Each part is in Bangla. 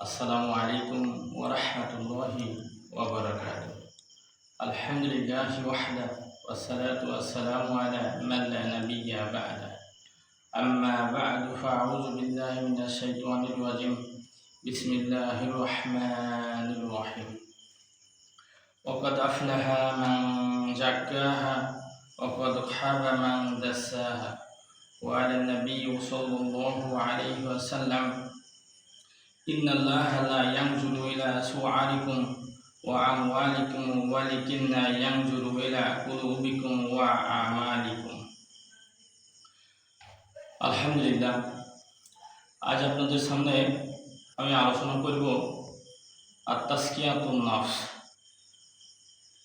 السلام عليكم ورحمة الله وبركاته. الحمد لله وحده والصلاة والسلام على من لا نبي بعده. أما بعد فأعوذ بالله من الشيطان الرجيم. بسم الله الرحمن الرحيم. وقد أفلح من زكاها وقد خاب من دساها. وعلى النبي صلى الله عليه وسلم إن الله لا ينظر إلى صوركم وأموالكم ولكن ينظر إلى قلوبكم وأعمالكم আলহামদুলিল্লাহ আজ আপনাদের সামনে আমি আলোচনা করব আত্মাস্কিয়াতুন নাফস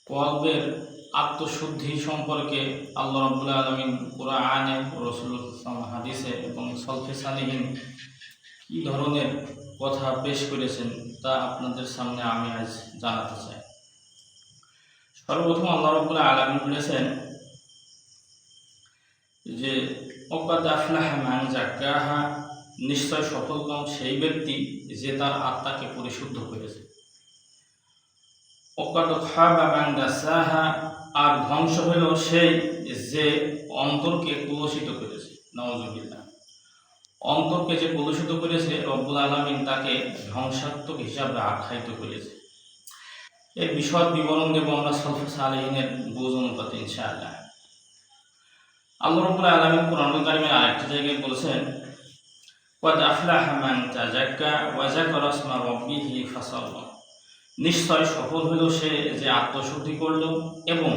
কলবের আত্মশুদ্ধি সম্পর্কে আল্লাহ রাব্বুল আলামিন কোরআনে রসুল হাদিসে এবং সলফে সালিহিন কি ধরনের কথা পেশ করেছেন, তা আপনাদের সামনে আমি আজ জানাতে চাই। সর্বপ্রথম আল্লাহ রব্বুল আলমী বলেছেন যে অকাদ আফলাহ মান জাক্কাহা নিশ্চয় সফলতম সেই ব্যক্তি যে তার আত্মাকে পরিশুদ্ধ করেছে। অকাদ খাবা মান দাসাহা আর ধ্বংস হইল সেই যে অন্তরকে কুলসিত করেছে। নওয়াজুবিল্লাহ অন্তরকে যে কলুষিত করেছে, রব্বুল আলমিন তাকে ধ্বংসাত্মক হিসাবে আখ্যায়িত করেছে। এর বিশদ বিবরণ দেব আমরা সলফে সালেহিনের বোঝ অনুপাতে, ইনশাআল্লাহ। আল্লাহ রব্বুল আলমিন কারিমের আরেকটি জায়গায় বলেছেন মান তাজাক্কা ওয়াজাকারা ইসমা রাব্বিহি ফাসাল্লা। নিশ্চয় সফল হইল সে যে আত্মশুদ্ধি করল এবং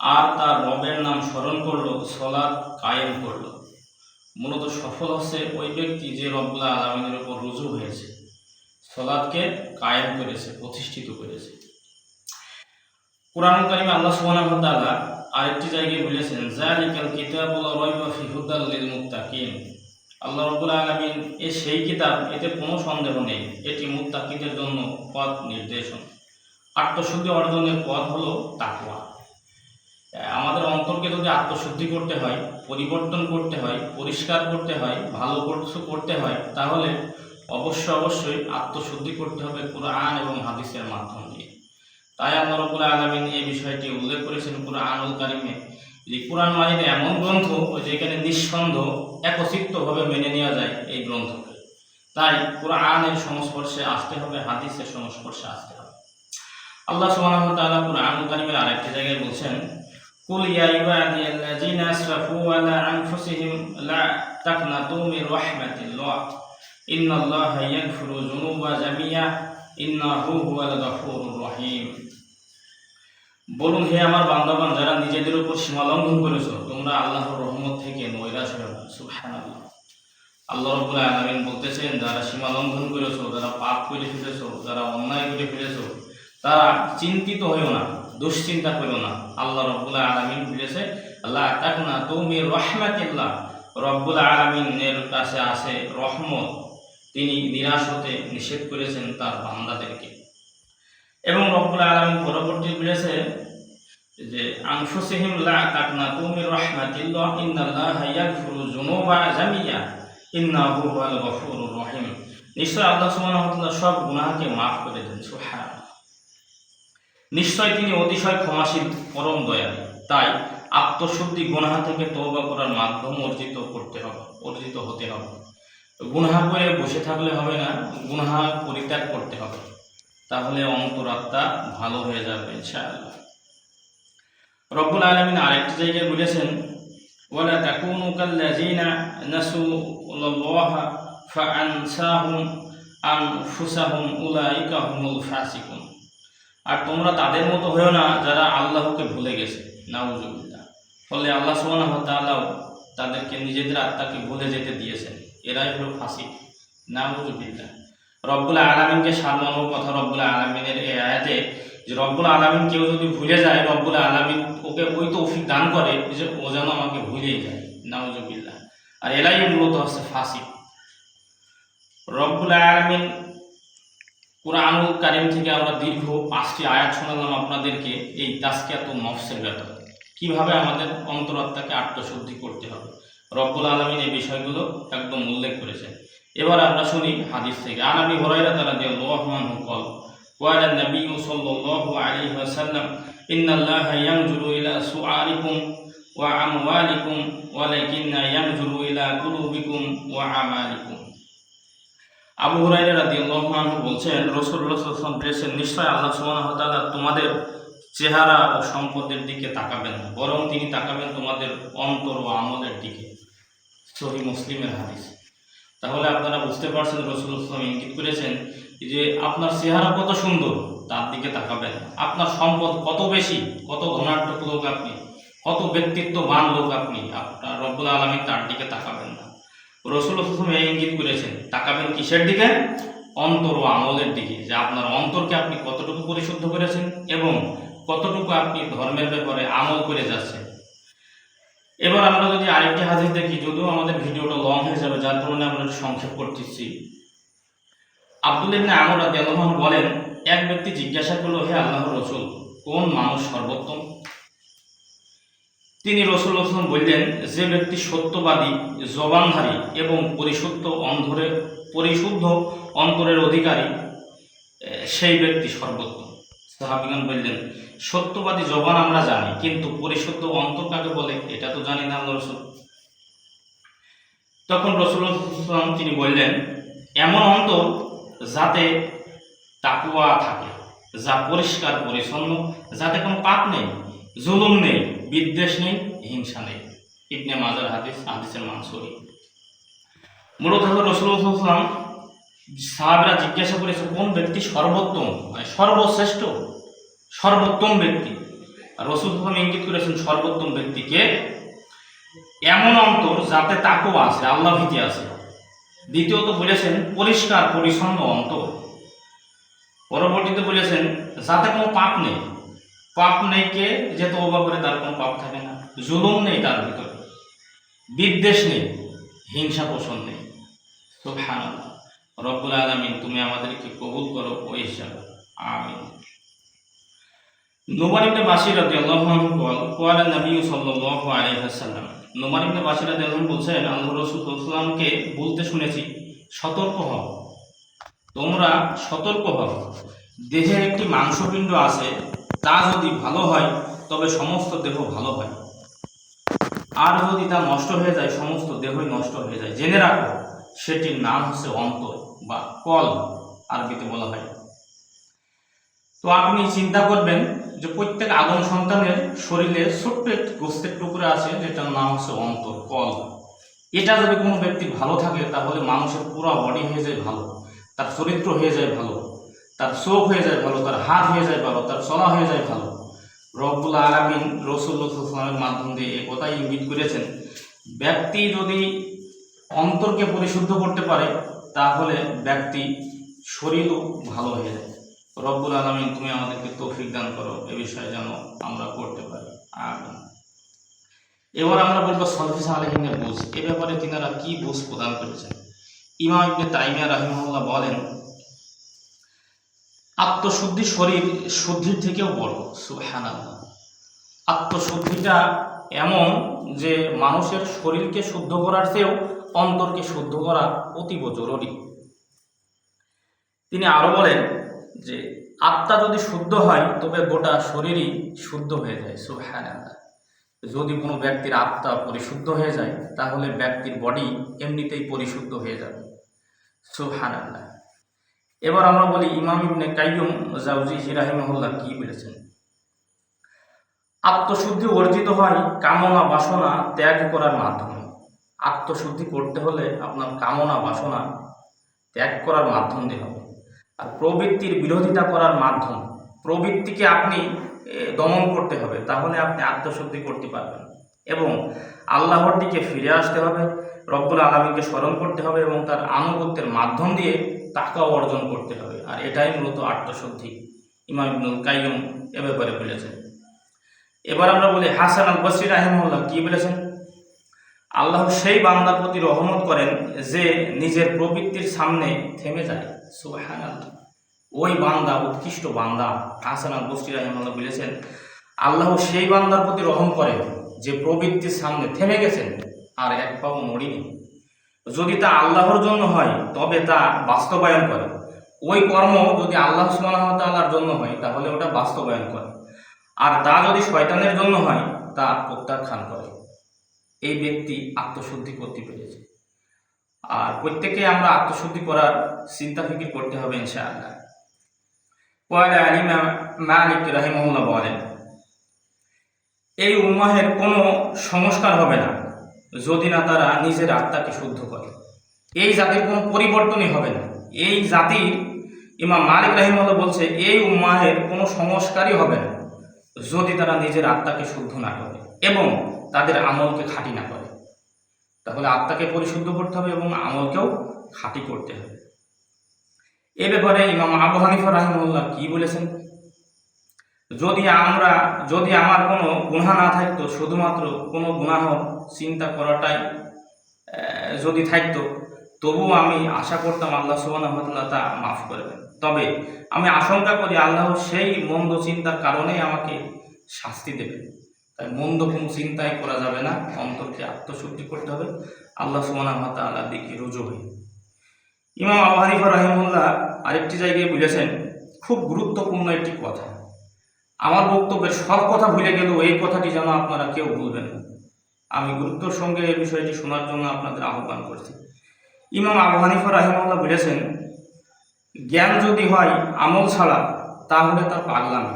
আর তার রবের নাম স্মরণ করল, সলাৎ কায়েম করল। মূলত সফল হচ্ছে ওই ব্যক্তি যে রব্বুল্লাহ আলমিনের উপর রুজু হয়েছে, সলাদকে কায়েম করেছে, প্রতিষ্ঠিত করেছে। কোরআন কারিমে আল্লাহ সুবহানাহু ওয়া আরেকটি জায়গায় বলেছেন রাইবা ফি হুদাল লিল মুত্তাকিন। আল্লাহ রাব্বুল আলামিন এ সেই কিতাব, এতে কোনো সন্দেহ নেই, এটি মুত্তাকিদের জন্য পথ নির্দেশন। আত্মশুদ্ধি অর্জনের পথ হলো তাকওয়া। আমাদের অন্তরকে যদি আত্মশুদ্ধি করতে হয় পরিবর্তন করতে হয়, পরিষ্কার করতে হয়, ভালো কিছু করতে হয়, তাহলে অবশ্য অবশ্যই আত্মশুদ্ধি করতে হবে কোরআন এবং হাদিসের মাধ্যম দিয়ে। তাই আল্লাহ রবুল আলমিন এই বিষয়টি উল্লেখ করেছেন কোরআনুল কারিমে যে কোরআন মাজিদে এমন গ্রন্থ যেখানে নিঃসন্দেহ একচিত্তভাবে মেনে নেওয়া যায় এই গ্রন্থকে। তাই কোরআনের সংস্পর্শে আসতে হবে, হাদিসের সংস্পর্শে আসতে হবে। আল্লাহ সুবহানাহু ওয়া কোরআনুল কারিমের আরেকটি জায়গায় বলছেন قل يا عبادي الذين اسرفوا على انفسهم لا تقنطوا من رحمه الله ان الله يغفر الذنوب جميعا انه هو الغفور الرحيم বলুন হে আমার বান্দাবান যারা নিজেদের উপর সীমা লঙ্ঘন করেছো তোমরা আল্লাহর রহমত থেকে নৈরাশ হয়ে না সুবহানাল্লাহ আল্লাহ রব্বুল আলামিন বলতেছেন যারা সীমা লঙ্ঘন করেছো যারা পাপ করে ফেলেছো যারা অন্যায় করে ফেলেছো তারা চিন্তিত হইও না দুশ্চিন্তা করো না। আল্লাহ রব্বুল আলমিন বলেছে আল্লাহ তাক না তুমি রহমাতিল্লাহ। রব্বুল আলমিনের কাছে আসে রহমত। তিনি নিরাশ হতে নিষেধ করেছেন তার বান্দাদেরকে। এবং রব্বুল আলমিন পরবর্তী বলেছে যে, আনফুসিহিম লা তাকনা তুমি রহমাতিল্লাহ, ইন্নাল্লাহ ইয়াগফিরু যুনুবা জামিয়া, ইন্নাহু হুয়াল গফুরুর রহিম। নিশ্চয় আল্লাহ সুবহানাহু সব গুনাহকে maaf করে দেন। সুবহানাল্লাহ। নিশ্চয় তিনি অতিশয় ক্ষমাশীল, পরম দয়ালু। তাই আত্মশুদ্ধি গুনাহা থেকে তওবা করার মাধ্যম অর্জিত করতে হবে, অর্জিত হতে হবে। গুনাহা করে বসে থাকলে হবে না, গুনাহা পরিত্যাগ করতে হবে। তাহলে অন্তরাত্মা ভালো হয়ে যাবে, ইনশাআল্লাহ। রব্বুল আলামিন আরেকটি জায়গায় বলেছেন, ওয়ালা তাকুনু কাল্লাযিনা নাসু আল্লাহ ফাআনসাহুম আনফুসাহুম উলাইকা হুমুল ফাসিকুন। আর তোমরা তাদের মতো হয়েও না যারা আল্লাহকে ভুলে গেছে, নাউজুবিল্লাহ। ফলে আল্লাহ ওয়া তাআলাও তাদেরকে নিজেদের আত্মাকে ভুলে যেতে দিয়েছেন। এরাই হলো ফাসিক। নাউজুবিল্লাহ। রব্বুল আলামিনকে সারমানো কথা রব্বুল আলামিনের এই আয়াতে যে রব্বুল আলামিন কেউ যদি ভুলে যায়, রব্বুল আলামিন ওকে ওই তৌফিক দান করে যে ও যেন আমাকে ভুলেই যায়। নাউজুবিল্লাহ। আর এরাই মূলত হচ্ছে ফাসিক। রব্বুল আলামিন কোরআনুল কারিম থেকে আমরা দীর্ঘ পাঁচটি আয়াত শোনালাম আপনাদেরকে। এই তাস্কিয়াত নফসের ব্যাপারে। কীভাবে আমাদের অন্তরাত্মাকে আত্মশুদ্ধি করতে হবে? রব্বুল আলমিন এই বিষয়গুলো একদম উল্লেখ করেছেন। এবার আমরা শুনি হাদিস থেকে। আনাবি হরাইরা তারা দিয়ে লোহমান হুকল ওয়ালা নবী সাল্লাল্লাহু আলাইহি ওয়াসাল্লাম, ইন্নাল্লাহা ইয়ানজুরু ইলা সুআরিকুম ওয়া আমওয়ালিকুম, ওয়ালাকিন্না ইয়ানজুরু ইলা ওয়া আমালিকুম। আবু হুরাইরা রাদিয়াল্লাহু আনহু বলছেন ওয়াসাল্লাম বলেছেন নিশ্চয় আল্লাহ সুবহানাহু ওয়া তোমাদের চেহারা ও সম্পদের দিকে তাকাবেন না, বরং তিনি তাকাবেন তোমাদের অন্তর ও আমলের দিকে। সহি মুসলিমের হাদিস। তাহলে আপনারা বুঝতে পারছেন রসুল ইঙ্গিত করেছেন যে আপনার চেহারা কত সুন্দর, তার দিকে তাকাবেন আপনার সম্পদ কত বেশি, কত ধনাঢ্য লোক আপনি, কত ব্যক্তিত্ববান লোক আপনি, আপনার রব্বুল আলমী তার দিকে তাকাবেন না। রসুল এই ইঙ্গিত করেছেন, তাকাবেন কিসের দিকে? অন্তর ও আমলের দিকে, যে আপনার অন্তরকে আপনি কতটুকু পরিশুদ্ধ করেছেন এবং কতটুকু আপনি ধর্মের ব্যাপারে আমল করে যাচ্ছেন। এবার আমরা যদি আরেকটি হাদিস দেখি, যদিও আমাদের ভিডিওটা লং হয়ে যাবে, যার কারণে আমরা সংক্ষেপ করতেছি। আব্দুল ইবনে আমর আনহু বলেন, এক ব্যক্তি জিজ্ঞাসা করল, হে আল্লাহর রসুল, কোন মানুষ সর্বোত্তম? তিনি রসুল রসুল বললেন, যে ব্যক্তি সত্যবাদী, জবানধারী এবং পরিশুদ্ধ অন্ধরে, পরিশুদ্ধ অন্তরের অধিকারী সেই ব্যক্তি সর্বোত্তম। সাহাবিগান বললেন, সত্যবাদী জবান আমরা জানি, কিন্তু পরিশুদ্ধ অন্তর কাকে বলে? এটা তো জানি না আল্লাহ রসুল। তখন রসুল তিনি বললেন, এমন অন্তর যাতে তাকুয়া থাকে, যা পরিষ্কার, পরিচ্ছন্ন, যাতে কোনো পাপ নেই জুলুম নেই, বিদ্বেষ নেই, হিংসা নেই। ইবনে মাজার হাদিস, হাদিসের মানসুরি মূলত রসুলাম সাহাবরা জিজ্ঞাসা করেছে, কোন ব্যক্তি সর্বোত্তম? মানে সর্বশ্রেষ্ঠ? সর্বোত্তম ব্যক্তি। আর রসুল সাল্লাম ইঙ্গিত করেছেন, সর্বোত্তম ব্যক্তিকে এমন অন্তর যাতে তাকেও আছে আল্লাহ ভীতি আছে। দ্বিতীয়ত বলেছেন, পরিষ্কার, পরিচ্ছন্ন অন্তর। পরবর্তীতে বলেছেন, যাতে কোনো পাপ নেই। পাপ নেই কে? যে তৌবা করে তার কোনো পাপ থাকে না। জুলুম নেই তার ভিতরে। বিদ্বেষ নেই, হিংসা পোষণ নেই। তো ভালো রব্বুল আলমিন, তুমি আমাদেরকে কবুল করো ওই হিসাবে আমিন। নোমান ইবনে বাসির রাদিয়াল্লাহু আনহু কোয়াল নবী সাল্লাল্লাহু আলাইহি ওয়াসাল্লাম। নোমান ইবনে বাসির বলছেন, আল্লাহ রাসূল সাল্লাল্লাহু বলতে শুনেছি, সতর্ক হও। তোমরা সতর্ক হও। দেহের একটি মাংসপিণ্ড আছে তা যদি ভালো হয়, তবে সমস্ত দেহ ভালো হয়। আর যদি তা নষ্ট হয়ে যায়, সমস্ত দেহই নষ্ট হয়ে যায়। জেনে রাখো, সেটির নাম হচ্ছে অন্তর বা কল, আরবিতে বলা হয়। তো আপনি চিন্তা করবেন যে প্রত্যেক আদম সন্তানের শরীরে ছোট্ট একটি গোস্তের টুকরা আছে, যেটার নাম হচ্ছে অন্তর, কল। এটা যদি কোনো ব্যক্তি ভালো থাকে, তাহলে মানুষের পুরো বডি হয়ে যায় ভালো, তার চরিত্র হয়ে যায় ভালো। তার চোখ হয়ে যায় ভালো, তার হাত হয়ে যায় ভালো, তার চলা হয়ে যায় ভালো। রব্বুল আলমিন রসুল্লাহামের মাধ্যম দিয়ে এ কথাই ইঙ্গিত করেছেন, ব্যক্তি যদি অন্তরকে পরিশুদ্ধ করতে পারে, তাহলে ব্যক্তি শরীরও ভালো হয়ে যায়। রব্বুল আলমিন, তুমি আমাদেরকে তৌফিক দান করো, এ বিষয়ে যেন আমরা করতে পারি। আর এবার আমরা বলব সলফিস আলহিনের বুঝ। এ ব্যাপারে তিনারা কি বুঝ প্রদান করেছেন? ইমাম ইবনে তাইমিয়া রাহিমাহুল্লাহ বলেন আত্মশুদ্ধি শরীর শুদ্ধির থেকেও বড়, সুবহানাল্লাহ। আত্মশুদ্ধিটা এমন যে মানুষের শরীরকে শুদ্ধ করার চেয়েও অন্তরকে শুদ্ধ করা অতীব জরুরি। তিনি আরও বলেন যে, আত্মা যদি শুদ্ধ হয়, তবে গোটা শরীরই শুদ্ধ হয়ে যায়, সুবহানাল্লাহ। যদি কোনো ব্যক্তির আত্মা পরিশুদ্ধ হয়ে যায়, তাহলে ব্যক্তির বডি এমনিতেই পরিশুদ্ধ হয়ে যাবে, সুবহানাল্লাহ। এবার আমরা বলি ইমাম ইবনে কাইয়ুম জাউজি হিরাহিমহুল্লাহ কি বলেছেন? আত্মশুদ্ধি অর্জিত হয় কামনা, বাসনা ত্যাগ করার মাধ্যমে। আত্মশুদ্ধি করতে হলে আপনার কামনা, বাসনা ত্যাগ করার মাধ্যম দিয়ে হবে। আর প্রবৃত্তির বিরোধিতা করার মাধ্যম, প্রবৃত্তিকে আপনি দমন করতে হবে, তাহলে আপনি আত্মশুদ্ধি করতে পারবেন। এবং আল্লাহর দিকে ফিরে আসতে হবে, রব্বুল আলমীকে স্মরণ করতে হবে এবং তার আনুগত্যের মাধ্যম দিয়ে টাকা অর্জন করতে হবে। আর এটাই মূলত আত্মশুদ্ধি। ইমাম ইবনুল কাইয়ুম এ ব্যাপারে বলেছেন। এবার আমরা বলি হাসান আল বসরি রাহিমুল্লাহ কি বলেছেন? আল্লাহ সেই বান্দার প্রতি রহমত করেন যে নিজের প্রবৃত্তির সামনে থেমে যায়। সুবহানাল্লাহ। ওই বান্দা, উৎকৃষ্ট বান্দা, হাসান আল বসরি রাহিমুল্লাহ বলেছেন, আল্লাহ সেই বান্দার প্রতি রহম করেন যে প্রবৃত্তির সামনে থেমে গেছেন আর এক পাও নড়িনি। যদি তা আল্লাহর জন্য হয়, তবে তা বাস্তবায়ন করে। ওই কর্ম যদি আল্লাহ সুবাহর জন্য হয়, তাহলে ওটা বাস্তবায়ন করে। আর তা যদি শয়তানের জন্য হয়, তা প্রত্যাখ্যান করে। এই ব্যক্তি আত্মশুদ্ধি করতে পেরেছে। আর প্রত্যেকে আমরা আত্মশুদ্ধি করার চিন্তা ফিকির করতে হবে ইনশাআল্লাহ। পয়লা আলিমা মালিক রাহিমুল্লাহ বলেন, এই উম্মাহের কোনো সংস্কার হবে না। যদি না তারা নিজের আত্মাকে শুদ্ধ করে। এই জাতির কোনো পরিবর্তনই হবে না। এই জাতির ইমাম মালিক রাহিমুল্লাহ বলছে, এই উম্মাহের কোনো সংস্কারই হবে না যদি তারা নিজের আত্মাকে শুদ্ধ না করে এবং তাদের আমলকে খাঁটি না করে। তাহলে আত্মাকে পরিশুদ্ধ করতে হবে এবং আমলকেও খাঁটি করতে হবে। এ ব্যাপারে ইমাম আবু হানিফা রাহিমুল্লাহ কি বলেছেন? যদি আমরা, যদি আমার কোনো গুণা না থাকতো, শুধুমাত্র কোনো গুনাহ চিন্তা করাটাই যদি থাকতো, তবুও আমি আশা করতাম আল্লাহ সুবাহ তা মাফ করবেন। তবে আমি আশঙ্কা করি আল্লাহ সেই মন্দ চিন্তার কারণেই আমাকে শাস্তি দেবেন। তাই মন্দ কোনো চিন্তাই করা যাবে না, অন্তরকে আত্মশুদ্ধি করতে হবে, আল্লাহ সুবাহ তাল্লাহ দিকে রুজু হয়ে। ইমাম আবু হানিফা রাহিমুল্লাহ আরেকটি জায়গায় বলেছেন, খুব গুরুত্বপূর্ণ একটি কথা। আমার বক্তব্যের সব কথা ভুলে গেলেও এই কথাটি যেন আপনারা কেউ ভুলবেন না। আমি গুরুত্বর সঙ্গে এই বিষয়টি শোনার জন্য আপনাদের আহ্বান করছি। ইমাম আবু হানিফা রাহিমুল্লাহ বলেছেন, জ্ঞান যদি হয় আমল ছাড়া, তাহলে তার পাগলামি।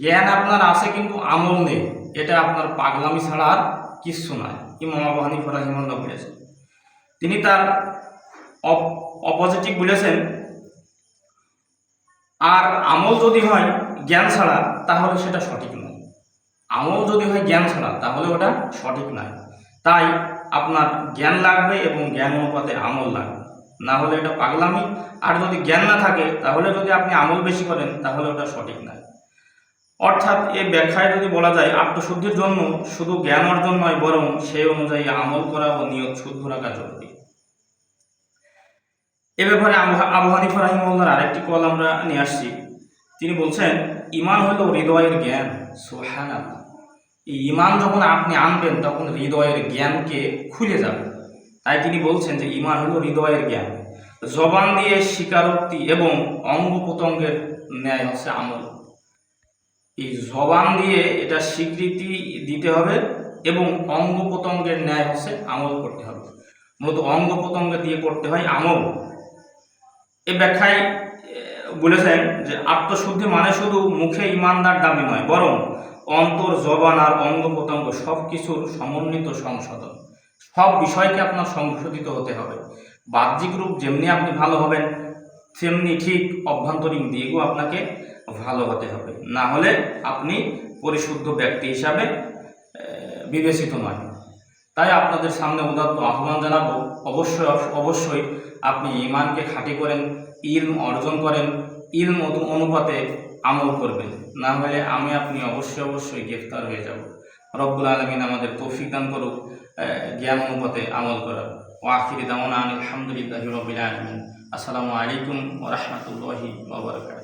জ্ঞান আপনার আছে কিন্তু আমল নেই, এটা আপনার পাগলামি ছাড়া আর কিচ্ছু নয়। ইমাম আবু হানিফা রাহিমুল্লাহ বলেছেন। তিনি তার অপজিটিভ বলেছেন, আর আমল যদি হয় জ্ঞান ছাড়া, তাহলে সেটা সঠিক নয়। আমল যদি হয় জ্ঞান ছাড়া, তাহলে ওটা সঠিক নয়। তাই আপনার জ্ঞান লাগবে এবং জ্ঞান অনুপাতে আমল লাগবে। না হলে এটা পাগলামি। আর যদি জ্ঞান না থাকে, তাহলে যদি আপনি আমল বেশি করেন, তাহলে ওটা সঠিক নয়। অর্থাৎ এ ব্যাখ্যায় যদি বলা যায়, আত্মশুদ্ধির জন্য শুধু জ্ঞান অর্জন নয়, বরং সেই অনুযায়ী আমল করা ও নিয়ত শুদ্ধ রাখা জরুরি। এ ব্যাপারে আবু- আবু হানিফা আরেকটি কল আমরা নিয়ে আসছি। তিনি বলছেন, ইমান হলো হৃদয়ের জ্ঞান। সোহান এই ইমান যখন আপনি আনবেন, তখন হৃদয়ের জ্ঞানকে খুলে যাবে। তাই তিনি বলছেন যে, ইমান হলো হৃদয়ের জ্ঞান। জবান দিয়ে স্বীকারোক্তি এবং অঙ্গ প্রত্যঙ্গের ন্যায় হচ্ছে আমল। এই জবান দিয়ে এটা স্বীকৃতি দিতে হবে এবং অঙ্গ প্রত্যঙ্গের ন্যায় হচ্ছে আমল করতে হবে। মূলত অঙ্গ প্রত্যঙ্গ দিয়ে করতে হয় আমল। এ ব্যাখ্যায় বলেছেন যে, আত্মশুদ্ধি মানে শুধু মুখে ইমানদার দাবি নয়, বরং অন্তর, জবান আর অঙ্গ প্রত্যঙ্গ সব কিছুর সমন্বিত সংশোধন। সব বিষয়কে আপনার সংশোধিত হতে হবে। বাহ্যিক রূপ যেমনি আপনি ভালো হবেন, তেমনি ঠিক অভ্যন্তরীণ দিকও আপনাকে ভালো হতে হবে। না হলে আপনি পরিশুদ্ধ ব্যক্তি হিসাবে বিবেচিত নয়। তাই আপনাদের সামনে উদাত্ত আহ্বান জানাব, অবশ্যই অবশ্যই আপনি ইমানকে খাঁটি করেন, ইলম অর্জন করেন, ইলম অনুপাতে আমল করবেন। না হলে আমি আপনি অবশ্যই অবশ্যই গ্রেফতার হয়ে যাব। রব্বুল আলমিন আমাদের তৌফিক দান করুক জ্ঞান অনুপাতে আমল করার। ও আখিরি দামনা আলহামদুলিল্লাহ রবিল আলমিন। আসসালামু আলাইকুম রহমতুল্লাহি ওবরকাত